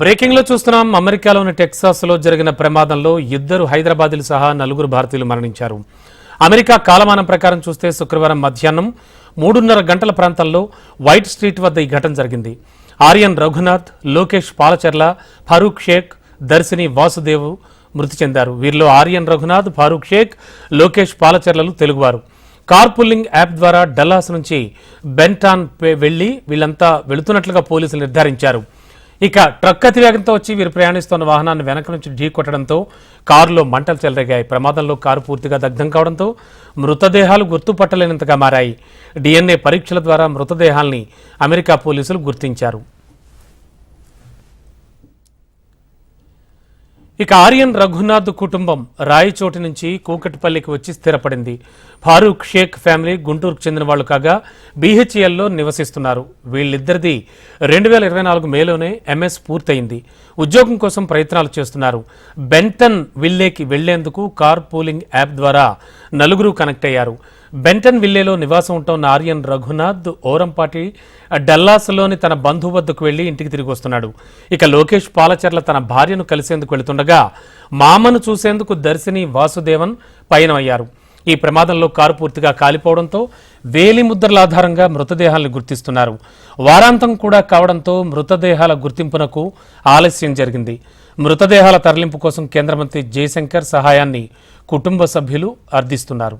బ్రేకింగ్లో చూస్తున్నాం. అమెరికాలోని టెక్సాస్లో జరిగిన ప్రమాదంలో ఇద్దరు హైదరాబాదీలు సహా నలుగురు భారతీయులు మరణించారు. అమెరికా కాలమానం ప్రకారం చూస్తే శుక్రవారం మధ్యాహ్నం మూడున్నర గంటల ప్రాంతంలో వైట్ స్ట్రీట్ వద్ద ఈ ఘటన జరిగింది. ఆర్యన్ రఘునాథ్ లోకేష్ పాలచర్ల ఫరూక్ షేక్ దర్శిని వాసుదేవ్ మృతి చెందారు. వీరిలో ఆర్యన్ రఘునాథ్ ఫారూక్ షేక్ లోకేష్ పాలచర్లలు తెలుగువారు. కార్ పుల్లింగ్ యాప్ ద్వారా డల్లాస్ నుంచి బెంటాన్ వెళ్ళి వీళ్ళంతా వెళుతున్నట్లుగా పోలీసులు నిర్ధారించారు. ఇక ట్రక్ అతివేగంతో వచ్చి వీరు ప్రయాణిస్తున్న వాహనాన్ని వెనక నుంచి ఢీ కొట్టడంతో కారులో మంటలు చెలరేగాయి. ప్రమాదంలో కారు పూర్తిగా దగ్ధం కావడంతో మృతదేహాలు గుర్తుపట్టలేనంతగా మారాయి. డిఎన్ఏ పరీక్షల ద్వారా మృతదేహాల్ని అమెరికా పోలీసులు గుర్తించారు. ఇక ఆర్యన్ రఘునాథ్ కుటుంబం రాయచోటి నుంచి కూకట్పల్లికి వచ్చి స్థిరపడింది. ఫారూక్ షేక్ ఫ్యామిలీ గుంటూరుకు చెందిన వాళ్ళు కాగా బీహెచ్ఎల్లో నివసిస్తున్నారు. వీళ్ళిద్దరిది రెండు వేల ఇరవై నాలుగు మేలోనే ఎంఎస్ పూర్తయింది. ఉద్యోగం కోసం ప్రయత్నాలు చేస్తున్నారు. బెంటన్ విల్లేకి వెళ్ళేందుకు కార్ పూలింగ్ యాప్ ద్వారా నలుగురు కనెక్ట్ అయ్యారు. బెంటన్ విల్లేలో నివాసం ఉంటున్న ఆర్యన్ రఘునాథ్ ఓరంపాటి డల్లాస్లోని తన బంధువు వద్దకు వెళ్ళి ఇంటికి తిరిగి వస్తున్నాడు. ఇక లోకేష్ పాలచర్ల తన భార్యను కలిసేందుకు వెళుతుండగా మామను చూసేందుకు దర్శిని వాసుదేవన్ పయనమయ్యారు. ఈ ప్రమాదంలో కారు పూర్తిగా కాలిపోవడంతో వేలి ముద్రల ఆధారంగా మృతదేహాలను గుర్తిస్తున్నారు. వారాంతం కూడా కావడంతో మృతదేహాల గుర్తింపునకు ఆలస్యం జరిగింది. మృతదేహాల తరలింపు కోసం కేంద్ర మంత్రి జయశంకర్ సహాయాన్ని కుటుంబ సభ్యులు అర్థిస్తున్నారు.